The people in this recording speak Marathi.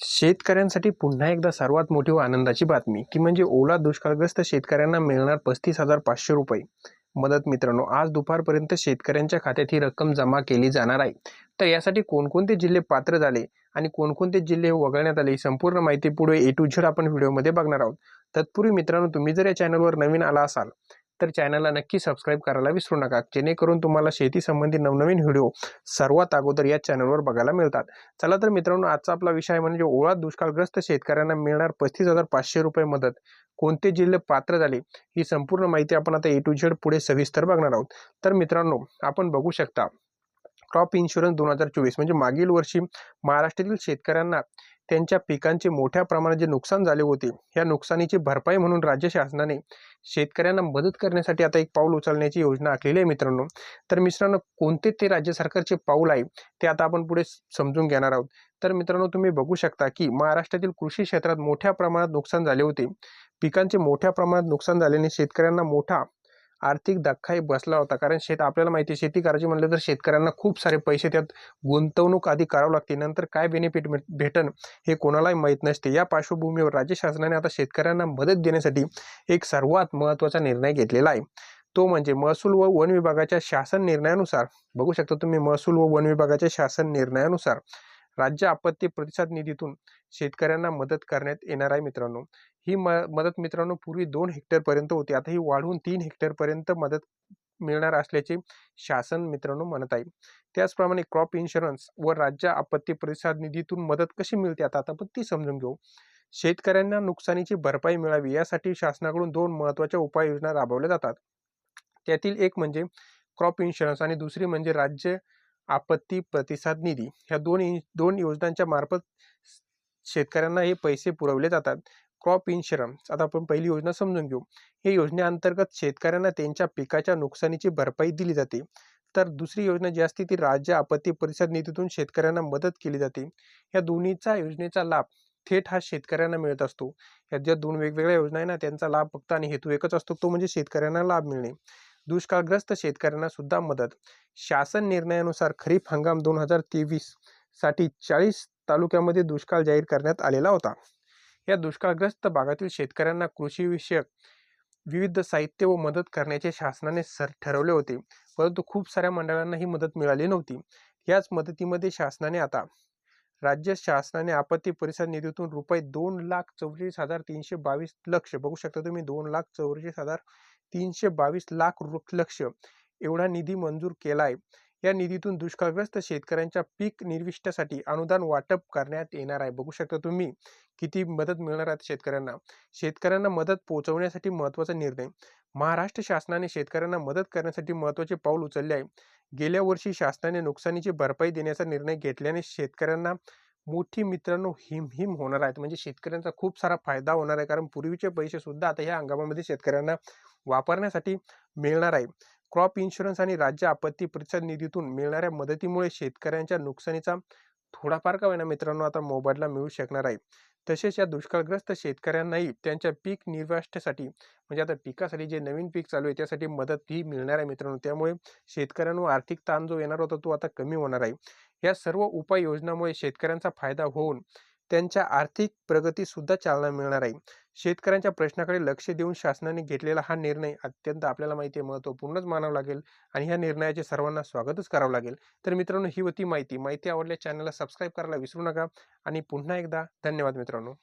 शेतकऱ्यांसाठी पुन्हा एकदा सर्वात मोठी व आनंदाची बातमी की म्हणजे ओला दुष्काळग्रस्त शेतकऱ्यांना मिळणार पस्तीस हजार पाचशे रुपये. मदत मित्रांनो आज दुपारपर्यंत शेतकऱ्यांच्या खात्यात ही रक्कम जमा केली जाणार आहे. तर यासाठी कोणकोणते जिल्हे पात्र झाले आणि कोणकोणते जिल्हे वगळण्यात आले संपूर्ण माहिती पुढे ए टू झेड आपण व्हिडिओमध्ये बघणार आहोत. तत्पूर्वी मित्रांनो तुम्ही जर या चॅनलवर नवीन आला असाल तर चॅनलला नक्की सबस्क्राईब करायला विसरू नका. जेणेकरून तुम्हाला शेती संबंधी नवनवीन व्हिडिओ सर्वात अगोदर या चॅनलवर बघायला मिळतात. चला तर मित्रांनो आजचा आपला विषय आहे म्हणजे ओळा दुष्काळग्रस्त शेतकऱ्यांना मिळणार पस्तीस हजार पाचशे रुपये मदत. कोणते जिल्हे पात्र झाले? ही संपूर्ण माहिती आपण आता ए टू झेड पुढे सविस्तर बघणार आहोत. तर मित्रांनो आपण बघू शकता. क्रॉप इन्शुरन्स दोन हजार चोवीस म्हणजे मागील वर्षी महाराष्ट्रातील शेतकऱ्यांना त्यांच्या पिकांचे मोठ्या प्रमाणात जे नुकसान झाले होते या नुकसानीची भरपाई म्हणून राज्य शासनाने शेतकऱ्यांना मदत करण्यासाठी आता एक पाऊल उचलण्याची योजना आखलेली आहे मित्रांनो. तर मित्रांनो कोणते ते राज्य सरकारचे पाऊल आहे ते आता आपण पुढे समजून घेणार आहोत. तर मित्रांनो तुम्ही बघू शकता की महाराष्ट्रातील कृषी क्षेत्रात मोठ्या प्रमाणात नुकसान झाले होते. पिकांचे मोठ्या प्रमाणात नुकसान झाल्याने शेतकऱ्यांना मोठा आर्थिक धक्काही बसला होता. कारण शेत आपल्याला माहिती आहे शेती करायची म्हणलं तर शेतकऱ्यांना खूप सारे पैसे त्यात गुंतवणूक आधी करावं लागते. नंतर काय बेनिफिट भेटन हे कोणालाही माहीत नसते. या पार्श्वभूमीवर राज्य शासनाने आता शेतकऱ्यांना मदत देण्यासाठी एक सर्वात महत्त्वाचा निर्णय घेतलेला आहे. तो म्हणजे महसूल व वन विभागाच्या शासन निर्णयानुसार बघू शकता तुम्ही महसूल व वन विभागाच्या शासन निर्णयानुसार राज्य आपत्ती प्रतिसाद निधीतून शेतकऱ्यांना मदत करण्यात येणार आहे मित्रांनो. ही म मदत मित्रांनो पूर्वी दोन हेक्टरपर्यंत होती. आता ही वाढवून तीन हेक्टरपर्यंत मदत मिळणार असल्याचे शासन मित्रांनो म्हणत आहे. त्याचप्रमाणे क्रॉप इन्शुरन्स व राज्य आपत्ती प्रतिसाद निधीतून मदत कशी मिळते आता आपण ती समजून घेऊ. शेतकऱ्यांना नुकसानीची भरपाई मिळावी यासाठी शासनाकडून दोन महत्त्वाच्या उपाययोजना राबवल्या जातात. त्यातील एक म्हणजे क्रॉप इन्शुरन्स आणि दुसरी म्हणजे राज्य आपत्ती प्रतिसाद निधी ह्या दोन दोन योजनांच्या मार्फत शेतकऱ्यांना हे पैसे पुरवले जातात. क्रॉप इन्शुरन्स आता आपण पहिली योजना समजून घेऊ. या योजनेअंतर्गत शेतकऱ्यांना त्यांच्या पिकाच्या नुकसानीची भरपाई दिली जाते. तर दुसरी योजना जी असते ती राज्य आपत्ती परिषद निधीतून शेतकऱ्यांना मदत केली जाते. या दोन्हीचा योजनेचा लाभ थेट हा शेतकऱ्यांना मिळत असतो. या ज्या दोन वेगवेगळ्या योजना आहे ना त्यांचा लाभ फक्त आणि हेतू एकच असतो तो म्हणजे शेतकऱ्यांना लाभ मिळणे. दुष्काळग्रस्त शेतकऱ्यांना सुद्धा मदत. शासन निर्णयानुसार खरीप हंगाम दोन हजार तेवीससाठी चाळीस तालुक्यामध्ये दुष्काळ जाहीर करण्यात आलेला होता. या दुष्काळग्रस्त भागातील शेतकऱ्यांना कृषीविषयक विविध साहित्य व मदत करण्याचे शासनाने सर ठरवले होते परंतु खूप साऱ्या मंडळांना ही मदत मिळाली नव्हती. याच मदतीमध्ये शासनाने आता राज्य शासनाने आपत्ती परिसर निधीतून रुपये दोन लाख चौवेचाळीस हजार तीनशे बावीस लक्ष. बघू शकता तुम्ही दोन लाख चौवेचाळीस हजार तीनशे बावीस लाख लक्ष एवढा निधी मंजूर केला आहे या निधीतून दुष्काळग्रस्त शेतकऱ्यांच्या पीक निर्विष्टासाठी अनुदान वाटप करण्यात येणार आहे. बघू शकता तुम्ही किती मदत मिळणार आहे शेतकऱ्यांना. शेतकऱ्यांना मदत पोहोचवण्यासाठी महत्त्वाचा निर्णय. महाराष्ट्र शासनाने शेतकऱ्यांना मदत करण्यासाठी महत्त्वाचे पाऊल उचलले आहे. गेल्या वर्षी शासनाने नुकसानीची भरपाई देण्याचा निर्णय घेतल्याने शेतकऱ्यांना मोठी मित्रांनो हिमहिम होणार आहेत. म्हणजे शेतकऱ्यांचा खूप सारा फायदा होणार आहे. कारण पूर्वीचे पैसे सुद्धा आता ह्या हंगामामध्ये शेतकऱ्यांना वापरण्यासाठी मिळणार आहे. क्रॉप इन्शुरन्स आणि राज्य आपत्ती प्रतिसाद निधीतून मिळणाऱ्या मदतीमुळे शेतकऱ्यांच्या नुकसानीचा थोडाफार का होईना मित्रांनो आता मोबाईलला मिळू शकणार आहे. तसेच या दुष्काळग्रस्त शेतकऱ्यांनाही त्यांच्या पीक निर्वाष्टासाठी म्हणजे आता पिकासाठी जे नवीन पीक चालू आहे त्यासाठी मदत ही मिळणार आहे मित्रांनो. त्यामुळे शेतकऱ्यांवर आर्थिक ताण जो येणार होता तो आता कमी होणार आहे. या सर्व उपाययोजनामुळे शेतकऱ्यांचा फायदा होऊन त्यांच्या आर्थिक प्रगतीसुद्धा चालना मिळणार आहे. शेतकऱ्यांच्या प्रश्नाकडे लक्ष देऊन शासनाने घेतलेला हा निर्णय अत्यंत आपल्याला माहिती आहे महत्त्वपूर्णच मानावं लागेल आणि ह्या निर्णयाचे सर्वांना स्वागतच करावं लागेल. तर मित्रांनो ही होती माहिती. माहिती आवडल्या चॅनलला सबस्क्राईब करायला विसरू नका आणि पुन्हा एकदा धन्यवाद मित्रांनो.